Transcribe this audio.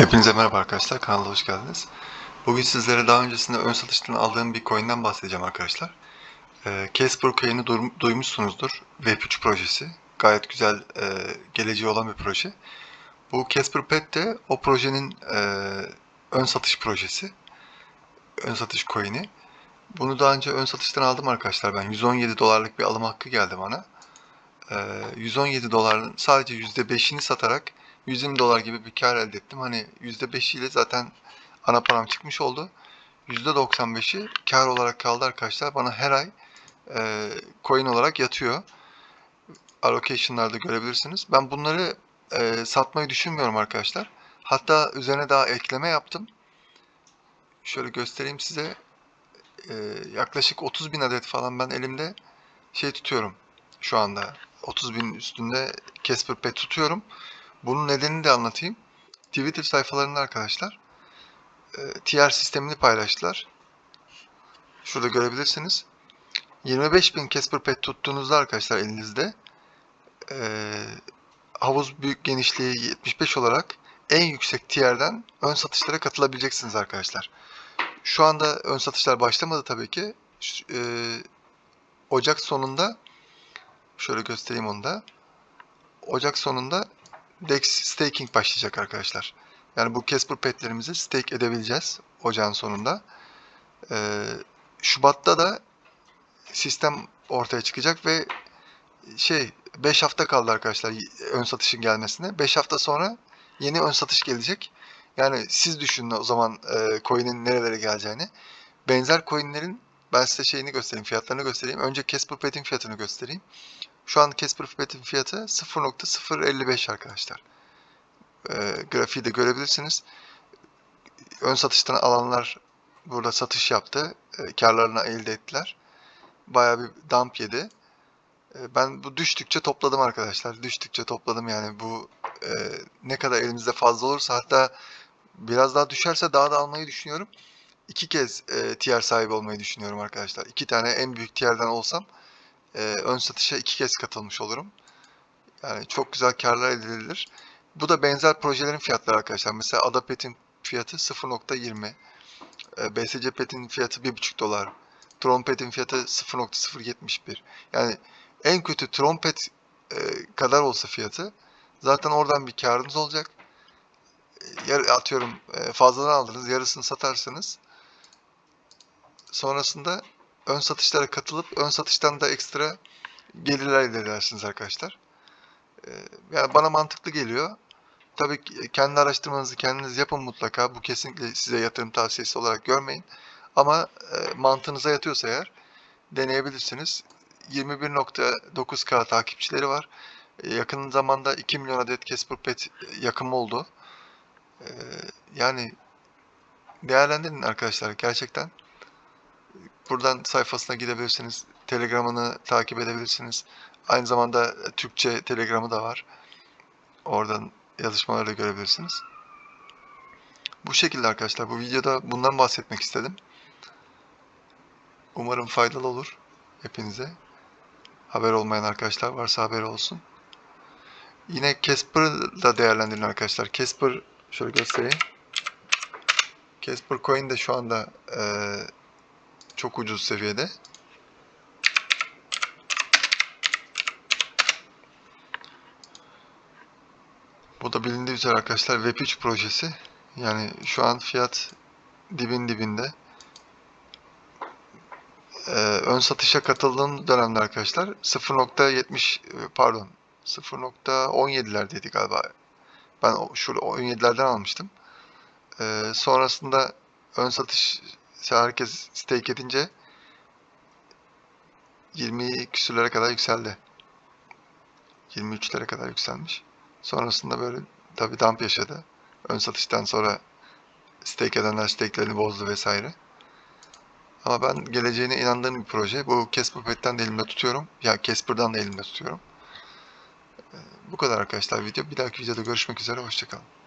Hepinize merhaba arkadaşlar, kanala hoş geldiniz. Bugün sizlere daha öncesinde ön satıştan aldığım bir coin'den bahsedeceğim arkadaşlar. Ee, Casper coin'i du- duymuşsunuzdur. Web3 projesi. Gayet güzel, e, geleceği olan bir proje. Bu Casper Pet de o projenin e, ön satış projesi. Ön satış coin'i. Bunu daha önce ön satıştan aldım arkadaşlar ben. 117 dolarlık bir alım hakkı geldi bana. Ee, 117 doların sadece %5'ini satarak 120 dolar gibi bir kar elde ettim. Hani %5 ile zaten ana param çıkmış oldu. %95'i kar olarak kaldı arkadaşlar. Bana her ay e, coin olarak yatıyor. Allocation'larda görebilirsiniz. Ben bunları e, satmayı düşünmüyorum arkadaşlar. Hatta üzerine daha ekleme yaptım. Şöyle göstereyim size. E, yaklaşık 30 bin adet falan ben elimde şey tutuyorum şu anda. 30 bin üstünde Casper Pet tutuyorum. Bunun nedenini de anlatayım. Twitter sayfalarında arkadaşlar e, TR sistemini paylaştılar. Şurada görebilirsiniz. 25.000 Casper Pet tuttuğunuzda arkadaşlar elinizde e, havuz büyük genişliği 75 olarak en yüksek tier'den ön satışlara katılabileceksiniz arkadaşlar. Şu anda ön satışlar başlamadı tabii ki. E, Ocak sonunda şöyle göstereyim onu da. Ocak sonunda DEX staking başlayacak arkadaşlar. Yani bu Casper petlerimizi stake edebileceğiz ocağın sonunda. Ee, Şubat'ta da sistem ortaya çıkacak ve şey 5 hafta kaldı arkadaşlar ön satışın gelmesine. 5 hafta sonra yeni ön satış gelecek. Yani siz düşünün o zaman e, coin'in nerelere geleceğini. Benzer coin'lerin ben size şeyini göstereyim, fiyatlarını göstereyim. Önce Casper Pet'in fiyatını göstereyim. Şu an Casper Pet'in fiyatı 0.055 arkadaşlar. E, grafiği de görebilirsiniz. Ön satıştan alanlar burada satış yaptı. E, karlarını elde ettiler. Bayağı bir dump yedi. E, ben bu düştükçe topladım arkadaşlar. Düştükçe topladım yani bu e, ne kadar elimizde fazla olursa hatta biraz daha düşerse daha da almayı düşünüyorum. İki kez e, tier sahibi olmayı düşünüyorum arkadaşlar. İki tane en büyük tierden olsam e, ön satışa iki kez katılmış olurum. Yani çok güzel karlar elde edilir. Bu da benzer projelerin fiyatları arkadaşlar. Mesela Adapet'in fiyatı 0.20. E, BSC Pet'in fiyatı 1.5 dolar. Trompet'in fiyatı 0.071. Yani en kötü trompet e, kadar olsa fiyatı zaten oradan bir karınız olacak. Yar, atıyorum e, fazladan aldınız yarısını satarsanız sonrasında ön satışlara katılıp ön satıştan da ekstra gelirler elde edersiniz arkadaşlar. E, yani bana mantıklı geliyor. Tabii kendi araştırmanızı kendiniz yapın mutlaka. Bu kesinlikle size yatırım tavsiyesi olarak görmeyin. Ama e, mantığınıza yatıyorsa eğer deneyebilirsiniz. 21.9K takipçileri var. E, yakın zamanda 2 milyon adet Casper Pet yakımı oldu. E, yani değerlendirin arkadaşlar gerçekten. Buradan sayfasına gidebilirsiniz. Telegram'ını takip edebilirsiniz. Aynı zamanda Türkçe Telegram'ı da var. Oradan yazışmaları da görebilirsiniz. Bu şekilde arkadaşlar. Bu videoda bundan bahsetmek istedim. Umarım faydalı olur hepinize. Haber olmayan arkadaşlar varsa haber olsun. Yine Casper'ı da değerlendirin arkadaşlar. Casper şöyle göstereyim. Casper Coin de şu anda eee, çok ucuz seviyede. Bu da bilindiği üzere arkadaşlar Web3 projesi. Yani şu an fiyat dibin dibinde. Ee, ön satışa katıldığım dönemde arkadaşlar 0.70 e, pardon 0.17'lerdeydi galiba. Ben şurada 17'lerden almıştım. Ee, sonrasında ön satış herkes stake edince 20 küsürlere kadar yükseldi. 23'lere kadar yükselmiş. Sonrasında böyle tabii dump yaşadı. Ön satıştan sonra stake edenler stake'lerini bozdu vesaire. Ama ben geleceğine inandığım bir proje. Bu Casper de elimde tutuyorum. Ya Casper'dan da elimde tutuyorum. Ee, Bu kadar arkadaşlar video. Bir dahaki videoda görüşmek üzere. Hoşçakalın.